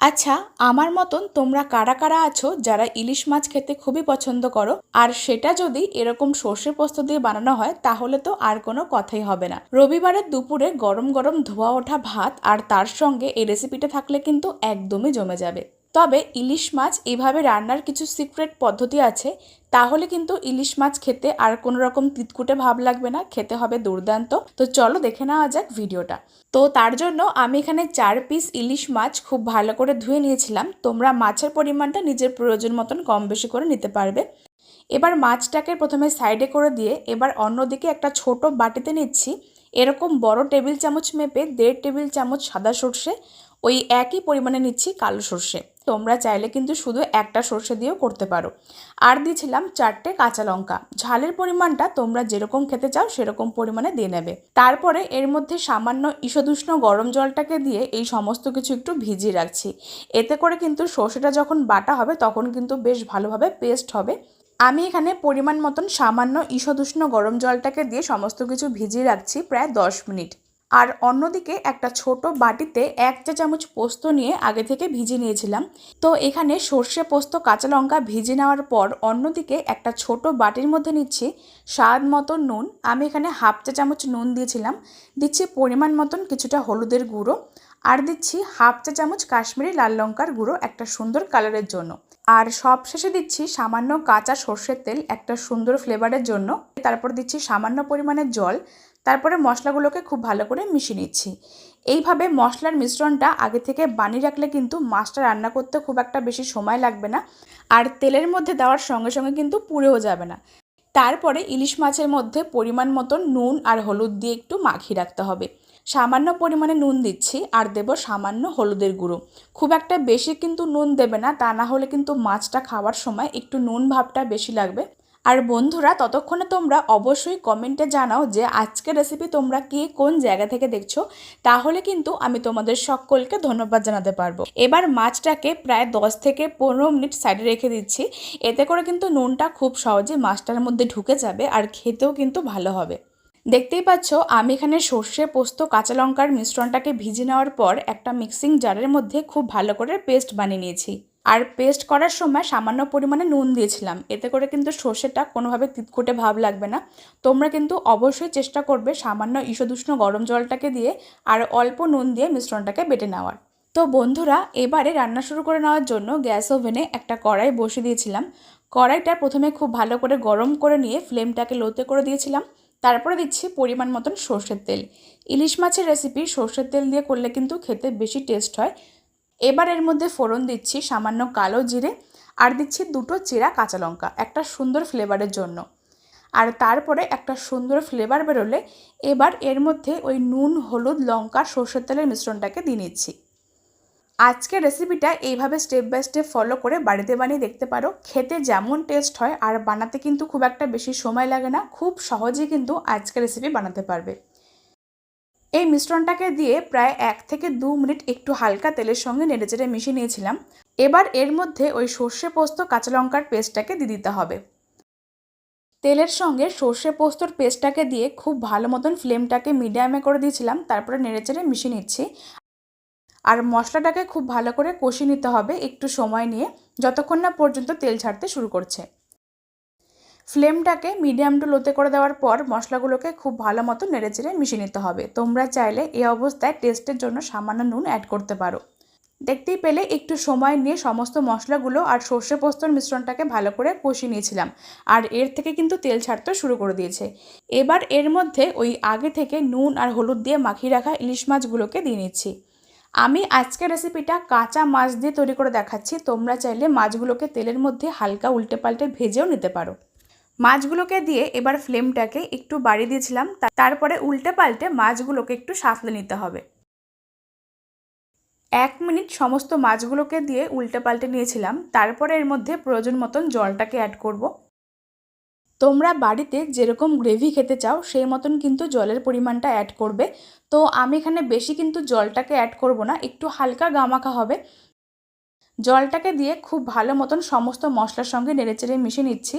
আচ্ছা আমার মতন তোমরা কারা কারা আছো যারা ইলিশ মাছ খেতে খুবই পছন্দ করো? আর সেটা যদি এরকম সর্ষে পোস্ত দিয়ে বানানো হয়, তাহলে তো আর কোনো কথাই হবে না। রবিবারের দুপুরে গরম গরম ধোয়া ওঠা ভাত আর তার সঙ্গে এই রেসিপিটা থাকলে কিন্তু একদমই জমে যাবে। তবে ইলিশ মাছ এভাবে রান্নার কিছু সিক্রেট পদ্ধতি আছে, তাহলে কিন্তু ইলিশ মাছ খেতে আর কোনো রকম তিতকুটে ভাব লাগবে না, খেতে হবে দুর্দান্ত। তো চলো দেখে নেওয়া যাক ভিডিওটা। তো তার জন্য আমি এখানে চার পিস ইলিশ মাছ খুব ভালো করে ধুয়ে নিয়েছিলাম, তোমরা মাছের পরিমাণটা নিজের প্রয়োজন মতন কম বেশি করে নিতে পারবে। এবার মাছটাকে প্রথমে সাইডে করে দিয়ে এবার অন্যদিকে একটা ছোট বাটিতে নিচ্ছি, এরকম বড় টেবিল চামচ মেপে দেড় টেবিল চামচ সাদা সর্ষে, ওই একই পরিমাণে নিচ্ছি কালো সর্ষে। তোমরা চাইলে কিন্তু শুধু একটা সর্ষে দিয়েও করতে পারো। আর দিয়েছিলাম চারটে কাঁচা লঙ্কা। ঝালের পরিমাণটা তোমরা যেরকম খেতে চাও সেরকম পরিমাণে দিয়ে নেবে। তারপরে এর মধ্যে সামান্য ঈষদুষ্ণ গরম জলটাকে দিয়ে এই সমস্ত কিছু একটু ভিজিয়ে রাখছি। এতে করে কিন্তু সর্ষেটা যখন বাটা হবে তখন কিন্তু বেশ ভালোভাবে পেস্ট হবে। আমি এখানে পরিমাণ মতন সামান্য ঈষদুষ্ণ গরম জলটাকে দিয়ে সমস্ত কিছু ভিজিয়ে রাখছি প্রায় দশ মিনিট। আর অন্যদিকে একটা ছোট বাটিতে এক চা চামচ পোস্ত নিয়ে আগে থেকে ভিজে নিয়েছিলাম। তো এখানে সর্ষে পোস্ত, কাঁচা লঙ্কা ভিজে নেওয়ার পর অন্যদিকে একটা ছোট বাটির মধ্যে নিচ্ছি স্বাদ মতো নুন। আমি এখানে হাফ চা চামচ নুন দিয়েছিলাম। দিচ্ছি পরিমাণ মতন কিছুটা হলুদের গুঁড়ো আর দিচ্ছি হাফ চা চামচ কাশ্মীরি লাল লঙ্কার গুঁড়ো একটা সুন্দর কালারের জন্য। আর সব শেষে দিচ্ছি সামান্য কাঁচা সর্ষের তেল একটা সুন্দর ফ্লেভারের জন্য। তারপর দিচ্ছি সামান্য পরিমাণে জল। তারপরে মশলাগুলোকে খুব ভালো করে মিশিয়ে নিচ্ছি। এইভাবে মশলার মিশ্রণটা আগে থেকে বানিয়ে রাখলে কিন্তু মাছটা রান্না করতে খুব একটা বেশি সময় লাগবে না আর তেলের মধ্যে দেওয়ার সঙ্গে সঙ্গে কিন্তু পুড়েও যাবে না। তারপরে ইলিশ মাছের মধ্যে পরিমাণ মতন নুন আর হলুদ দিয়ে একটু মাখিয়ে রাখতে হবে। সামান্য পরিমাণে নুন দিচ্ছি আর দেব সামান্য হলুদের গুঁড়ো। খুব একটা বেশি কিন্তু নুন দেবে না, তা না হলে কিন্তু মাছটা খাওয়ার সময় একটু নুন ভাবটা বেশি লাগবে। আর বন্ধুরা, ততক্ষণে তোমরা অবশ্যই কমেন্টে জানাও যে আজকের রেসিপি তোমরা কে কোন জায়গা থেকে দেখছ। তাহলে কিন্তু আমি তোমাদের সকলকে ধন্যবাদ জানাতে পারব। এবার মাছটাকে প্রায় দশ থেকে পনেরো মিনিট সাইডে রেখে দিচ্ছি। এতে করে কিন্তু নুনটা খুব সহজে মাছটার মধ্যে ঢুকে যাবে আর খেতেও কিন্তু ভালো হবে। দেখতেই পাচ্ছ, আমি এখানে সর্ষে, পোস্ত, কাঁচা লঙ্কার মিশ্রণটাকে ভিজে নেওয়ার পর একটা মিক্সিং জারের মধ্যে খুব ভালো করে পেস্ট বানিয়ে নিয়েছি। আর পেস্ট করার সময় সামান্য পরিমাণে নুন দিয়েছিলাম। এতে করে কিন্তু সর্ষেটা কোনোভাবে তিতকুটে ভাব লাগবে না। তোমরা কিন্তু অবশ্যই চেষ্টা করবে সামান্য ঈষদুষ্ণ গরম জলটাকে দিয়ে আর অল্প নুন দিয়ে মিশ্রণটাকে বেটে নেওয়ার। তো বন্ধুরা, এবারে রান্না শুরু করে নেওয়ার জন্য গ্যাস ওভেনে একটা কড়াই বসিয়ে দিয়েছিলাম। কড়াইটা প্রথমে খুব ভালো করে গরম করে নিয়ে ফ্লেমটাকে লোতে করে দিয়েছিলাম। তারপরে দিচ্ছি পরিমাণ মতন সর্ষের তেল। ইলিশ মাছের রেসিপি সর্ষের তেল দিয়ে করলে কিন্তু খেতে বেশি টেস্ট হয়। এবার এর মধ্যে ফোড়ন দিচ্ছি সামান্য কালো জিরে আর দিচ্ছি দুটো চেরা কাঁচা লঙ্কা, একটা সুন্দর ফ্লেভারের জন্য। আর তারপরে একটা সুন্দর ফ্লেভার বেরোলে এবার এর মধ্যে ওই নুন, হলুদ, লঙ্কা, সর্ষের তেলের মিশ্রণটাকে দিয়ে নিচ্ছি। আজকের রেসিপিটা এইভাবে স্টেপ বাই স্টেপ ফলো করে বাড়িতে বানিয়ে দেখতে পারো। খেতে যেমন টেস্ট হয় আর বানাতে কিন্তু খুব একটা বেশি সময় লাগে না, খুব সহজেই কিন্তু আজকের রেসিপি বানাতে পারবে। এই মিশ্রণটাকে দিয়ে প্রায় এক থেকে দু মিনিট একটু হালকা তেলের সঙ্গে নেড়েচেড়ে মিশিয়ে নিয়েছিলাম। এবার এর মধ্যে ওই সর্ষে পোস্ত কাঁচা লঙ্কার পেস্টটাকে দিয়ে দিতে হবে। তেলের সঙ্গে সর্ষে পোস্তর পেস্টটাকে দিয়ে খুব ভালো মতন ফ্লেমটাকে মিডিয়ামে করে দিয়েছিলাম, তারপরে নেড়েচেড়ে মিশিয়ে নিচ্ছি। আর মশলাটাকে খুব ভালো করে কষিয়ে নিতে হবে একটু সময় নিয়ে, যতক্ষণ না পর্যন্ত তেল ছাড়তে শুরু করছে। ফ্লেমটাকে মিডিয়াম টু লোতে করে দেওয়ার পর মশলাগুলোকে খুব ভালো মতো নেড়েচেড়ে মিশিয়ে নিতে হবে। তোমরা চাইলে এই অবস্থায় টেস্টের জন্য সামান্য নুন অ্যাড করতে পারো। দেখতেই পেলে একটু সময় নিয়ে সমস্ত মশলাগুলো আর সর্ষে পোস্তর মিশ্রণটাকে ভালো করে কষিয়ে নিয়েছিলাম আর এর থেকে কিন্তু তেল ছাড়তে শুরু করে দিয়েছে। এবার এর মধ্যে ওই আগে থেকে নুন আর হলুদ দিয়ে মাখিয়ে রাখা ইলিশ মাছগুলোকে দিয়ে নিচ্ছি। আমি আজকের রেসিপিটা কাঁচা মাছ দিয়ে তৈরি করে দেখাচ্ছি। তোমরা চাইলে মাছগুলোকে তেলের মধ্যে হালকা উল্টে পাল্টে ভেজেও নিতে পারো। মাছগুলোকে দিয়ে এবার ফ্লেমটাকে একটু বাড়িয়ে দিয়েছিলাম তারপরে উল্টে পাল্টে মাছগুলোকে একটু সাঁতলে নিতে হবে। এক মিনিট সমস্ত মাছগুলোকে দিয়ে উল্টে পাল্টে নিয়েছিলাম, তারপরে এর মধ্যে প্রয়োজন মতন জলটাকে অ্যাড করব। তোমরা বাড়িতে যেরকম গ্রেভি খেতে চাও, সেই মতন কিন্তু জলের পরিমাণটা অ্যাড করবে। তো আমি এখানে বেশি কিন্তু জলটাকে অ্যাড করব না, একটু হালকা গামাখা হবে। জলটাকে দিয়ে খুব ভালো মতন সমস্ত মশলার সঙ্গে নেড়েচেড়ে মিশিয়ে নিচ্ছি।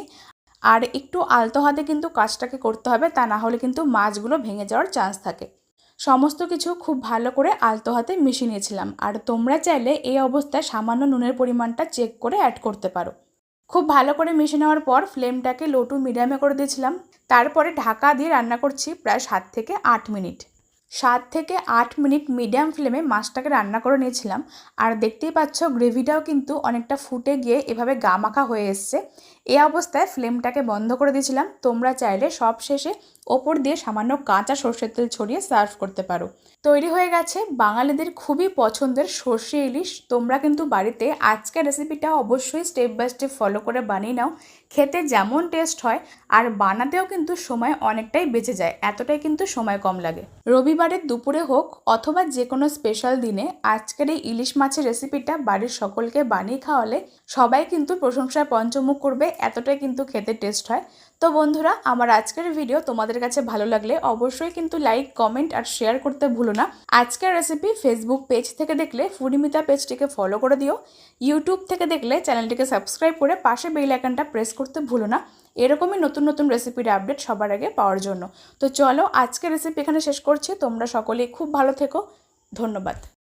আর একটু আলতো হাতে কিন্তু কাজটাকে করতে হবে, তা না হলে কিন্তু মাছগুলো ভেঙে যাওয়ার চান্স থাকে। সমস্ত কিছু খুব ভালো করে আলতো হাতে মিশিয়ে নিয়েছিলাম। আর তোমরা চাইলে এই অবস্থায় সামান্য নুনের পরিমাণটা চেক করে অ্যাড করতে পারো। খুব ভালো করে মিশে নেওয়ার পর ফ্লেমটাকে লো টু মিডিয়ামে করে দিয়েছিলাম। তারপরে ঢাকা দিয়ে রান্না করছি প্রায় সাত থেকে আট মিনিট। সাত থেকে আট মিনিট মিডিয়াম ফ্লেমে মাছটাকে রান্না করে নিয়েছিলাম। আর দেখতেই পাচ্ছ গ্রেভিটাও কিন্তু অনেকটা ফুটে গিয়ে এভাবে গা মাখা হয়ে এসছে। এই অবস্থায় ফ্লেমটাকে বন্ধ করে দিয়েছিলাম। তোমরা চাইলে সব শেষে ওপর দিয়ে সামান্য কাঁচা সর্ষের তেল ছড়িয়ে সার্ভ করতে পারো। তৈরি হয়ে গেছে বাঙালিদের খুবই পছন্দের সর্ষে ইলিশ। তোমরা কিন্তু বাড়িতে আজকের রেসিপিটা অবশ্যই স্টেপ বাই স্টেপ ফলো করে বানিয়ে নাও। খেতে যেমন টেস্ট হয়, আর বানাতেও কিন্তু সময় অনেকটাই বেঁচে যায়। এতটাই কিন্তু সময় কম লাগে। রবিবারের দুপুরে হোক অথবা যে কোনো স্পেশাল দিনে, আজকের এই ইলিশ মাছের রেসিপিটা বাড়ির সকলকে বানিয়ে খাওয়ালে সবাই কিন্তু প্রশংসায় পঞ্চমুখ করবে এতটাই কিন্তু খেতে টেস্ট হয়। তো বন্ধুরা, আমার আজকের ভিডিও তোমাদের কাছে ভালো লাগলে অবশ্যই কিন্তু লাইক কমেন্ট আর শেয়ার করতে ভুলো না। আজকের রেসিপি ফেসবুক পেজ থেকে দেখলে ফুডিমিতা পেজটিকে ফলো করে দিও। ইউটিউব থেকে দেখলে চ্যানেলটিকে সাবস্ক্রাইব করে পাশে বেল আইকনটা প্রেস করতে ভুলো না। এরকমই নতুন নতুন রেসিপির আপডেট সবার আগে পাওয়ার জন্য। তো চলো, আজকের রেসিপি এখানে শেষ করছি। তোমরা সকলেই খুব ভালো থেকো। ধন্যবাদ।